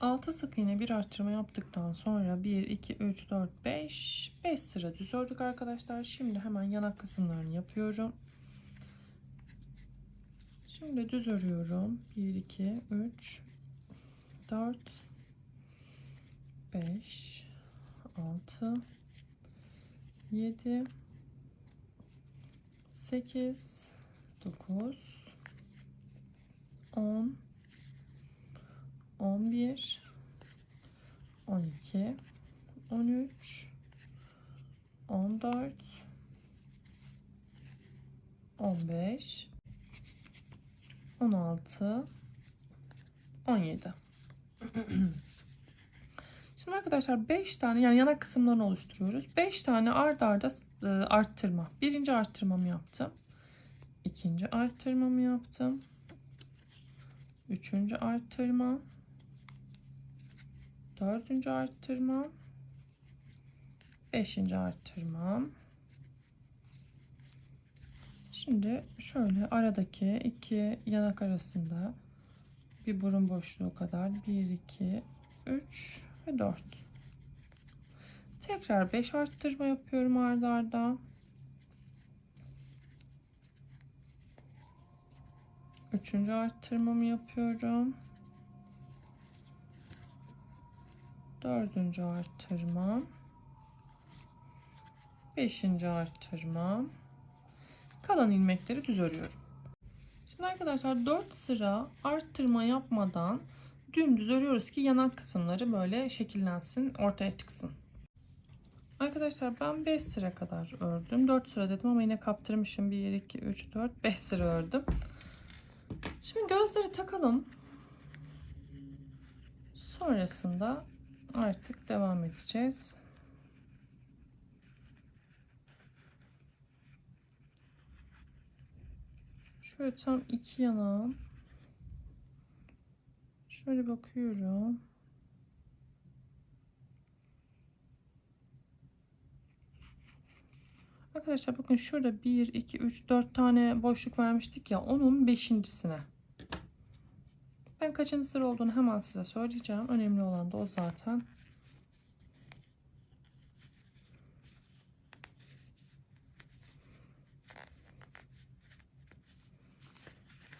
6 sık iğne bir arttırma yaptıktan sonra 1, 2, 3, 4, 5, 5 sıra düz ördük arkadaşlar. Şimdi hemen yanak kısımlarını yapıyorum. Şimdi düz örüyorum. 1, 2, 3, 4, 5, 6, 7, 8, 9, 10, 11 12 13 14 15 16 17 Şimdi arkadaşlar 5 tane yani yanak kısımlarını oluşturuyoruz. 5 tane ard arda e, arttırma. Birinci arttırmamı yaptım. İkinci arttırmamı yaptım. Üçüncü arttırma. Dördüncü arttırma. Beşinci arttırma. Şimdi şöyle aradaki iki yanak arasında bir burun boşluğu kadar 1, 2, 3 ve 4. Tekrar 5 arttırma yapıyorum arda arda. Üçüncü arttırmamı yapıyorum. Dördüncü arttırma. Beşinci arttırma. Kalan ilmekleri düz örüyorum. Şimdi arkadaşlar 4 sıra arttırma yapmadan dümdüz örüyoruz ki yanak kısımları böyle şekillensin, ortaya çıksın. Arkadaşlar ben 5 sıra kadar ördüm. 4 sıra dedim ama yine kaptırmışım. 1, 2, 3, 4, 5 sıra ördüm. Şimdi gözleri takalım. Sonrasında artık devam edeceğiz. Şöyle tam iki yanağım. Şöyle bakıyorum. Arkadaşlar bakın şurada 1, 2, 3, 4 tane boşluk vermiştik ya onun beşincisine. Ben kaçıncı sıra olduğunu hemen size söyleyeceğim. Önemli olan da o zaten.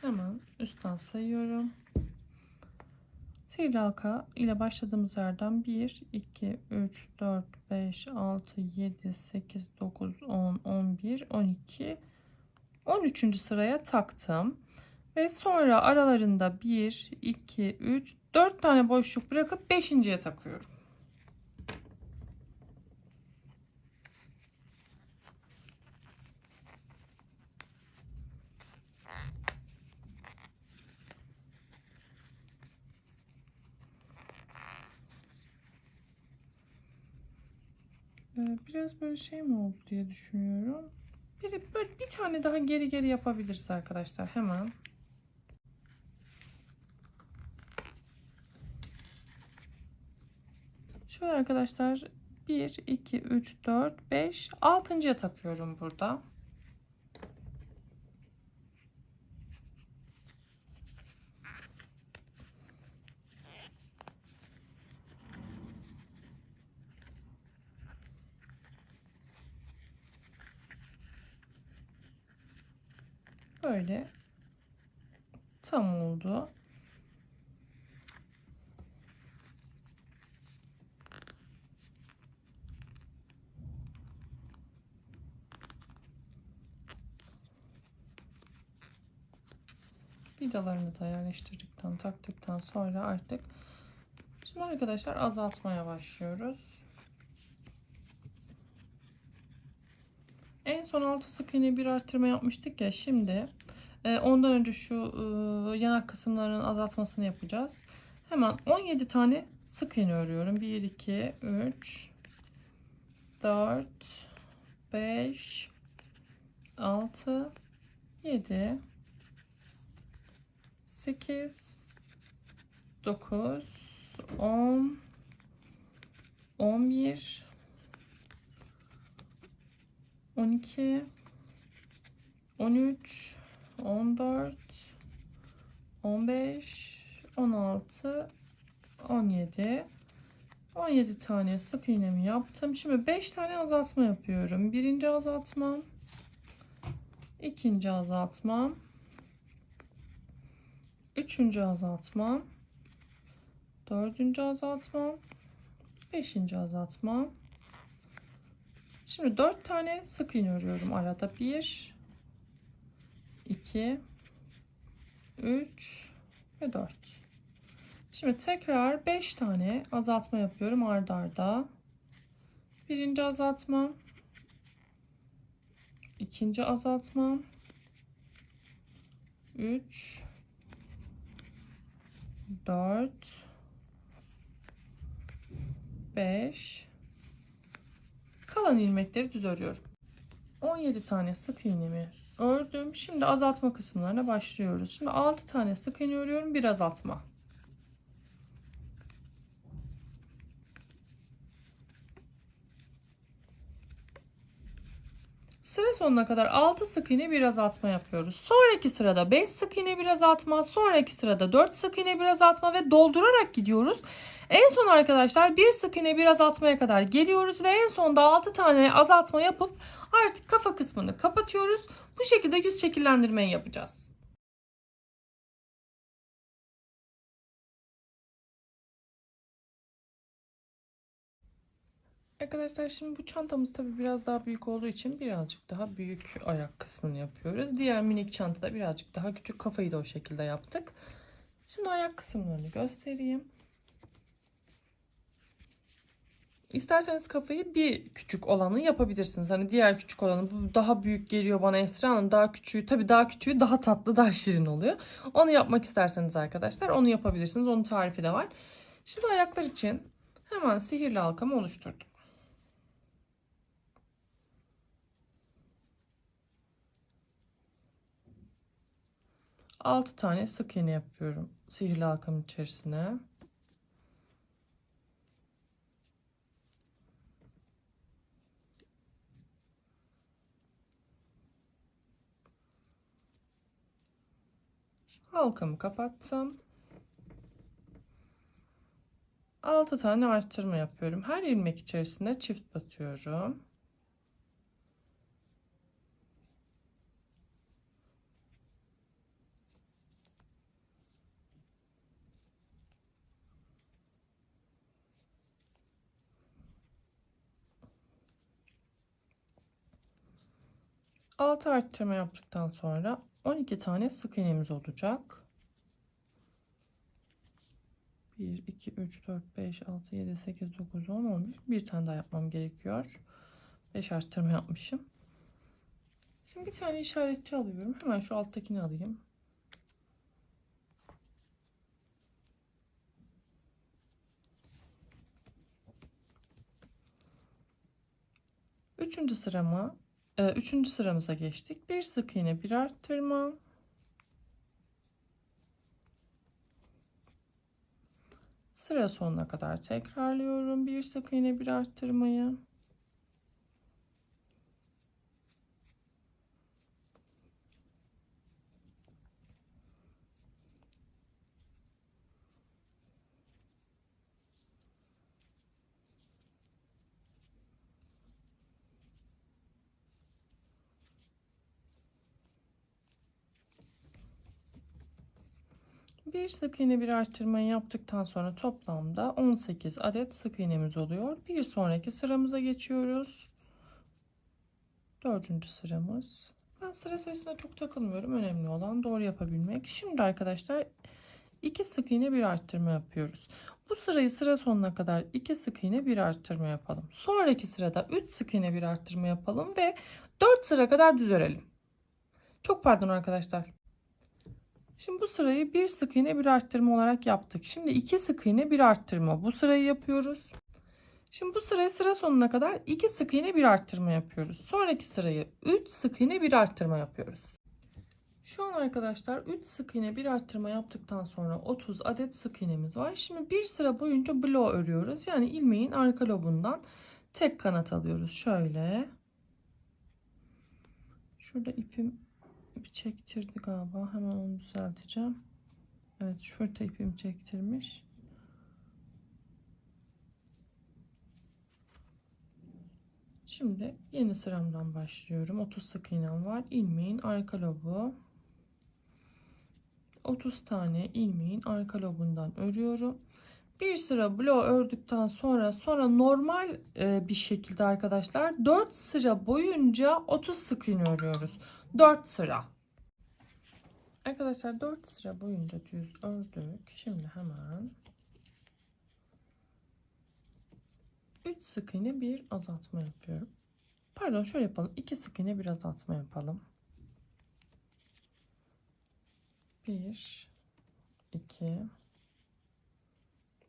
Hemen üstten sayıyorum. Sihirli halka ile başladığımız yerden 1, 2, 3, 4, 5, 6, 7, 8, 9, 10, 11, 12, 13. sıraya taktım. Ve sonra aralarında 1, 2, 3, 4 tane boşluk bırakıp 5.ye takıyorum. Ee, Biraz böyle şey mi oldu diye düşünüyorum. Bir, böyle bir tane daha geri geri yapabiliriz arkadaşlar hemen. Şöyle arkadaşlar 1, 2, 3, 4, 5, 6.ya takıyorum burada. Böyle tam oldu. Vidalarını da yerleştirdikten taktıktan sonra artık şimdi arkadaşlar azaltmaya başlıyoruz. En son 6 sık iğne bir arttırma yapmıştık ya şimdi e, ondan önce şu e, yanak kısımlarının azaltmasını yapacağız. Hemen 17 tane sık iğne örüyorum. 1 2 3 4 5 6 7 8 9 10 11 12 13 14 15 16 17 17 tane sık iğnemi yaptım. Şimdi 5 tane azaltma yapıyorum. Birinci azaltmam. ikinci azaltmam. Üçüncü azaltmam. Dördüncü azaltmam. Beşinci azaltmam. Şimdi 4 tane sık iğne örüyorum arada. 1 2 3 ve 4. Şimdi tekrar 5 tane azaltma yapıyorum ardarda. arda. Birinci azaltma. ikinci azaltma. 3 4 5 kalan ilmekleri düz örüyorum. 17 tane sık iğnemi ördüm. Şimdi azaltma kısımlarına başlıyoruz. Şimdi 6 tane sık iğne örüyorum. Bir azaltma. Sıra sonuna kadar 6 sık iğne bir azaltma yapıyoruz. Sonraki sırada 5 sık iğne bir azaltma, sonraki sırada 4 sık iğne bir azaltma ve doldurarak gidiyoruz. En son arkadaşlar 1 sık iğne bir azaltmaya kadar geliyoruz ve en sonda 6 tane azaltma yapıp artık kafa kısmını kapatıyoruz. Bu şekilde yüz şekillendirmeyi yapacağız. Arkadaşlar şimdi bu çantamız tabii biraz daha büyük olduğu için birazcık daha büyük ayak kısmını yapıyoruz. Diğer minik çantada birazcık daha küçük kafayı da o şekilde yaptık. Şimdi ayak kısımlarını göstereyim. İsterseniz kafayı bir küçük olanı yapabilirsiniz. Hani diğer küçük olanı bu daha büyük geliyor bana Esra Hanım. Daha küçüğü tabii daha küçüğü daha tatlı daha şirin oluyor. Onu yapmak isterseniz arkadaşlar onu yapabilirsiniz. Onun tarifi de var. Şimdi ayaklar için hemen sihirli halkamı oluşturdum. 6 tane sık iğne yapıyorum sihirli halkamın içerisine. Halkamı kapattım. 6 tane arttırma yapıyorum. Her ilmek içerisinde çift batıyorum. 6 arttırma yaptıktan sonra 12 tane sık iğnemiz olacak. 1, 2, 3, 4, 5, 6, 7, 8, 9, 10, 11. Bir tane daha yapmam gerekiyor. 5 arttırma yapmışım. Şimdi bir tane işaretçi alıyorum. Hemen şu alttakini alayım. Üçüncü sırama üçüncü sıramıza geçtik. Bir sık iğne bir arttırma. Sıra sonuna kadar tekrarlıyorum. Bir sık iğne bir arttırmayı. Bir sık iğne bir arttırmayı yaptıktan sonra toplamda 18 adet sık iğnemiz oluyor. Bir sonraki sıramıza geçiyoruz. Dördüncü sıramız. Ben sıra sayısına çok takılmıyorum. Önemli olan doğru yapabilmek. Şimdi arkadaşlar iki sık iğne bir arttırma yapıyoruz. Bu sırayı sıra sonuna kadar iki sık iğne bir arttırma yapalım. Sonraki sırada 3 sık iğne bir arttırma yapalım ve 4 sıra kadar düz örelim. Çok pardon arkadaşlar. Şimdi bu sırayı bir sık iğne bir arttırma olarak yaptık. Şimdi iki sık iğne bir arttırma. Bu sırayı yapıyoruz. Şimdi bu sırayı sıra sonuna kadar iki sık iğne bir arttırma yapıyoruz. Sonraki sırayı 3 sık iğne bir arttırma yapıyoruz. Şu an arkadaşlar 3 sık iğne bir arttırma yaptıktan sonra 30 adet sık iğnemiz var. Şimdi bir sıra boyunca bloğ örüyoruz. Yani ilmeğin arka lobundan tek kanat alıyoruz. Şöyle. Şurada ipim bir çektirdi galiba. Hemen onu düzelteceğim. Evet şurada ipim çektirmiş. Şimdi yeni sıramdan başlıyorum. 30 sık iğnem var. İlmeğin arka lobu. 30 tane ilmeğin arka lobundan örüyorum. Bir sıra bloğu ördükten sonra sonra normal e, bir şekilde arkadaşlar 4 sıra boyunca 30 sık iğne örüyoruz. 4 sıra. Arkadaşlar 4 sıra boyunca düz ördük. Şimdi hemen 3 sık iğne bir azaltma yapıyorum. Pardon şöyle yapalım. 2 sık iğne bir azaltma yapalım. 1 2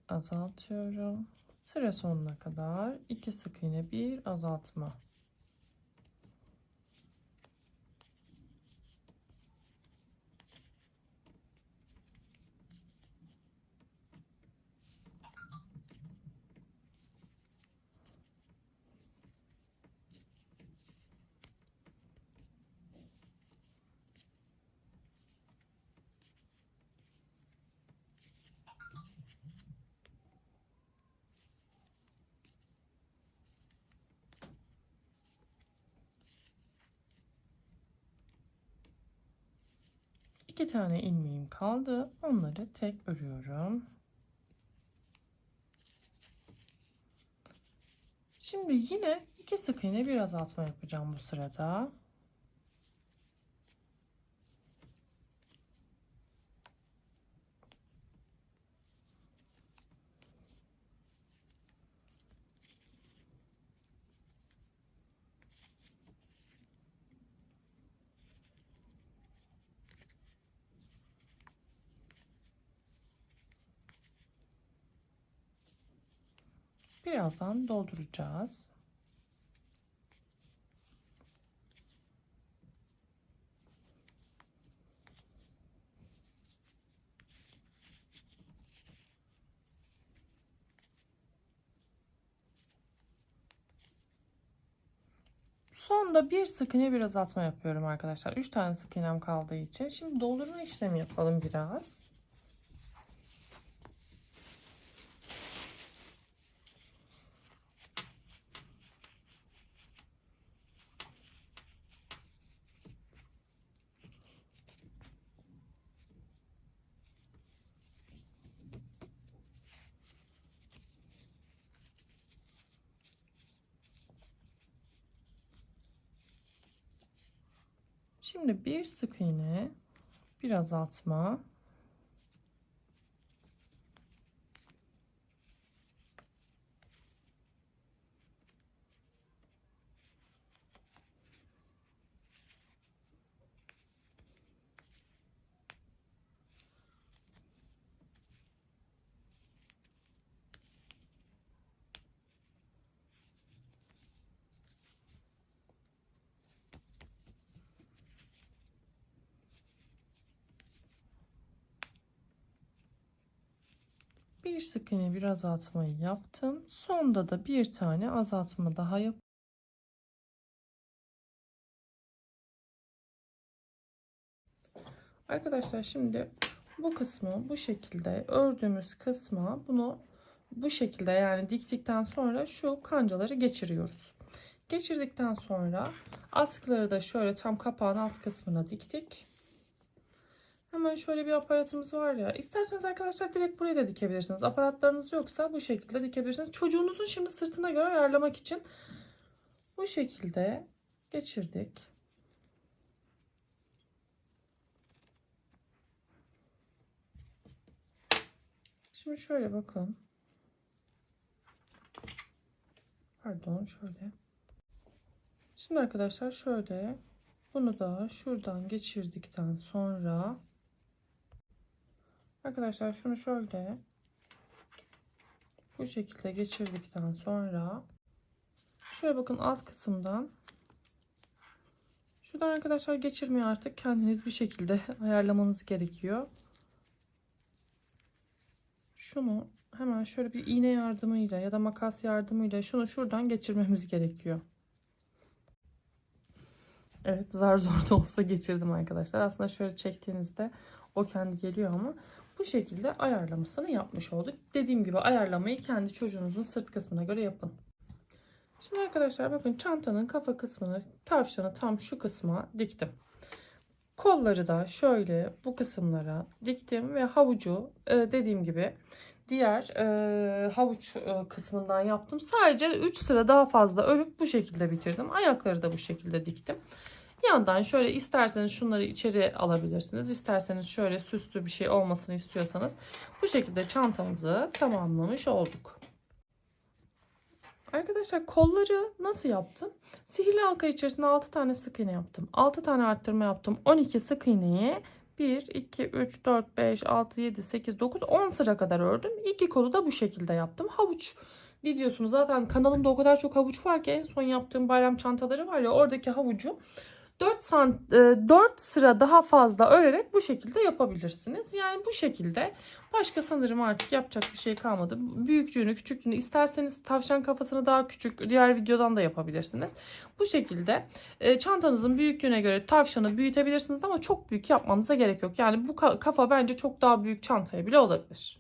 azaltıyorum. Sıra sonuna kadar 2 sık iğne bir azaltma. İki tane ilmeğim kaldı. Onları tek örüyorum. Şimdi yine iki sık iğne bir azaltma yapacağım bu sırada. Birazdan dolduracağız. Sonda bir sık iğne bir azaltma yapıyorum arkadaşlar. 3 tane sık iğnem kaldığı için. Şimdi doldurma işlemi yapalım biraz. Şimdi bir sık iğne, bir azaltma. Bir sık iğne bir azaltmayı yaptım. Sonda da bir tane azaltma daha yap. Arkadaşlar şimdi bu kısmı bu şekilde ördüğümüz kısma bunu bu şekilde yani diktikten sonra şu kancaları geçiriyoruz. Geçirdikten sonra askıları da şöyle tam kapağın alt kısmına diktik. Hemen şöyle bir aparatımız var ya. İsterseniz arkadaşlar direkt buraya da dikebilirsiniz. Aparatlarınız yoksa bu şekilde dikebilirsiniz. Çocuğunuzun şimdi sırtına göre ayarlamak için bu şekilde geçirdik. Şimdi şöyle bakın. Pardon şöyle. Şimdi arkadaşlar şöyle bunu da şuradan geçirdikten sonra Arkadaşlar şunu şöyle bu şekilde geçirdikten sonra şöyle bakın alt kısımdan şuradan arkadaşlar geçirmeyi artık kendiniz bir şekilde ayarlamanız gerekiyor. Şunu hemen şöyle bir iğne yardımıyla ya da makas yardımıyla şunu şuradan geçirmemiz gerekiyor. Evet zar zor da olsa geçirdim arkadaşlar. Aslında şöyle çektiğinizde o kendi geliyor ama bu şekilde ayarlamasını yapmış olduk. Dediğim gibi ayarlamayı kendi çocuğunuzun sırt kısmına göre yapın. Şimdi arkadaşlar bakın çantanın kafa kısmını tavşanı tam şu kısma diktim. Kolları da şöyle bu kısımlara diktim ve havucu e, dediğim gibi diğer e, havuç e, kısmından yaptım. Sadece 3 sıra daha fazla örüp bu şekilde bitirdim. Ayakları da bu şekilde diktim. Yandan şöyle isterseniz şunları içeri alabilirsiniz. İsterseniz şöyle süslü bir şey olmasını istiyorsanız bu şekilde çantamızı tamamlamış olduk. Arkadaşlar kolları nasıl yaptım? Sihirli halka içerisinde 6 tane sık iğne yaptım. 6 tane arttırma yaptım. 12 sık iğneyi 1, 2, 3, 4, 5, 6, 7, 8, 9, 10 sıra kadar ördüm. İki kolu da bu şekilde yaptım. Havuç videosunu zaten kanalımda o kadar çok havuç var ki son yaptığım bayram çantaları var ya oradaki havucu 4, sant, 4 sıra daha fazla örerek bu şekilde yapabilirsiniz. Yani bu şekilde başka sanırım artık yapacak bir şey kalmadı. Büyüklüğünü küçüklüğünü isterseniz tavşan kafasını daha küçük diğer videodan da yapabilirsiniz. Bu şekilde e, çantanızın büyüklüğüne göre tavşanı büyütebilirsiniz ama çok büyük yapmanıza gerek yok. Yani bu ka- kafa bence çok daha büyük çantaya bile olabilir.